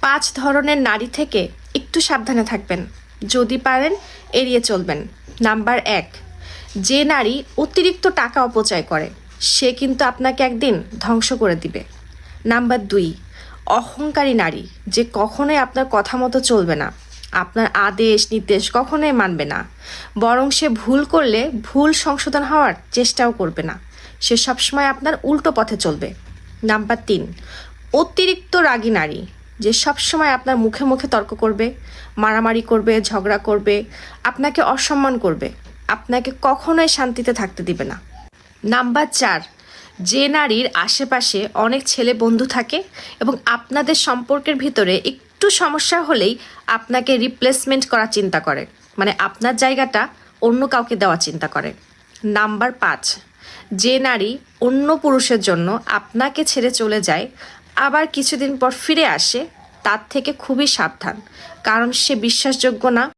পাঁচ ধরনের নারী থেকে একটু সাবধানে থাকবেন। যদি পারেন, এড়িয়ে চলবেন। নাম্বার এক, যে নারী অতিরিক্ত টাকা অপচয় করে, সে কিন্তু আপনাকে একদিন ধ্বংস করে দিবে। নাম্বার দুই, অহংকারী নারী, যে কখনোই আপনার কথা মতো চলবে না, আপনার আদেশ, নির্দেশ কখনোই মানবে না, বরং সে ভুল করলে ভুল সংশোধন হওয়ার চেষ্টাও করবে না। সে সবসময় আপনার উল্টো পথে চলবে। নাম্বার তিন, অতিরিক্ত রাগী নারী যে সবসময় আপনার মুখে মুখে তর্ক করবে, মারামারি করবে, ঝগড়া করবে, আপনাকে অসম্মান করবে, আপনাকে কখনোই শান্তিতে থাকতে দিবে না। নাম্বার চার, যে নারীর আশেপাশে অনেক ছেলে বন্ধু থাকে এবং আপনাদের সম্পর্কের ভিতরে একটু সমস্যা হলেই আপনাকে রিপ্লেসমেন্ট করার চিন্তা করে মানে আপনার জায়গাটা অন্য কাউকে দেওয়ার চিন্তা করে। নাম্বার পাঁচ, যে নারী অন্য পুরুষের জন্য আপনাকে ছেড়ে চলে যায়, আবার কিছুদিন পর ফিরে আসে তার থেকে খুবই সাবধান কারণ সে বিশ্বাসযোগ্য না।